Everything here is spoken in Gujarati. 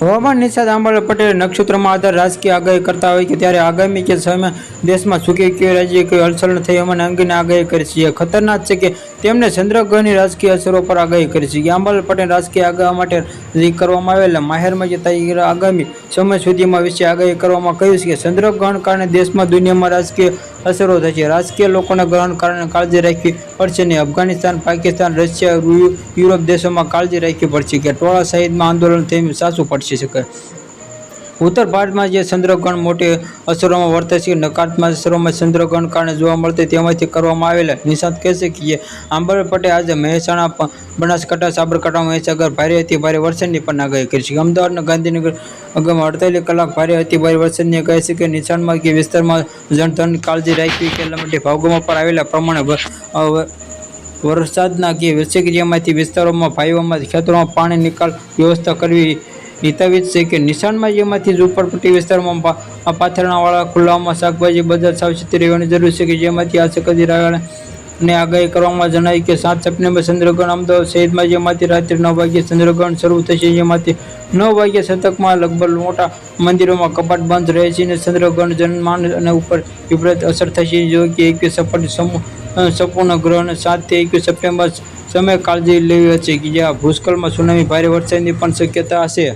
હવામાન નિષાદ આંબાલાલ પટેલ નક્ષત્રમાં આધાર રાજકીય આગાહી કરતા હોય કે ત્યારે આગામી કે સમય દેશમાં સુખી કયો રાજ્ય કઈ ન થઈ એમાં અંગેની આગાહી કરી છે. ખતરનાક છે કે તેમણે ચંદ્રગ્રહની રાજકીય અસરો પર આગાહી કરી છે. આંબાલાલ પટેલ રાજકીય આગાહ માટે કરવામાં આવેલા માહેરમાં જે તૈયાર આગામી સમય સુધીમાં વિશે આગાહી કરવામાં કહ્યું છે કે ચંદ્રગ્રહણ કારણે દેશમાં દુનિયામાં રાજકીય અસરો થશે રાજકીય લોકોના ગ્રહણ કારણે કાળજી રાખવી પડશે ને અફઘાનિસ્તાન, પાકિસ્તાન, રશિયા યુરોપ દેશોમાં કાળજી રાખવી પડશે. કે ટોળા સહિતમાં આંદોલન થઈને સાચું પડશે. શકે ઉત્તર ભારતમાં જે ચંદ્રગ્રહણ મોટી અસરોમાં વર્તે છે, નકારાત્મક અસરોમાં ચંદ્રગ્રહણ કારણે જોવા મળતી તેમાંથી કરવામાં આવેલા નિષ્ણાત કહેશે કે આંબર પટેલ આજે મહેસાણા બનાસકાંઠા, સાબરકાંઠા મહીસાગર ભારે અતિ ભારે વરસાદની પણ આગાહી કરી છે. અમદાવાદના ગાંધીનગર આગામી અડતાલીસ કલાક ભારે અતિ ભારે વરસાદની કહે છે કે, નિશાનમાં કે વિસ્તારમાં જનધન કાળજી રાખવી કે માટે ભાગોમાં પર આવેલા પ્રમાણે વરસાદના કે વૃશ્ચિકિયામાંથી વિસ્તારોમાં ભાઈઓમાં ખેતરોમાં પાણી નિકાલ વ્યવસ્થા કરવી હિતાવિત છે કે નિશાનમાં જેમાંથી ઝુંપડપટ્ટી વિસ્તારમાં પાથરણાવાળા ખુલ્લામાં શાકભાજી બજાર સાવચેતી રહેવાની જરૂર છે કે જેમાંથી આ રહેવાના ને આગાહી કરવામાં જણાવી કે સાત સપ્ટેમ્બર ચંદ્રગ્રહણ અમદાવાદ શહેરમાં જેમાંથી રાત્રે નવ વાગ્યે ચંદ્રગ્રહણ શરૂ થશે, જેમાંથી નવ વાગ્યે શતકમાં લગભગ મોટા મંદિરોમાં કપાટ બંધ રહે છે અને ચંદ્રગ્રહણ જનમાન અને ઉપર વિપરીત અસર થશે. જો કે એકવીસ સપાટી સમૂહ સંપૂર્ણ ગ્રહણ સાતથી એકવીસ સપ્ટેમ્બર સમય કાળજી લેવી હશે કે જ્યાં ભૂસ્ખલનમાં સુનામી ભારે વરસાદની પણ શક્યતા હશે.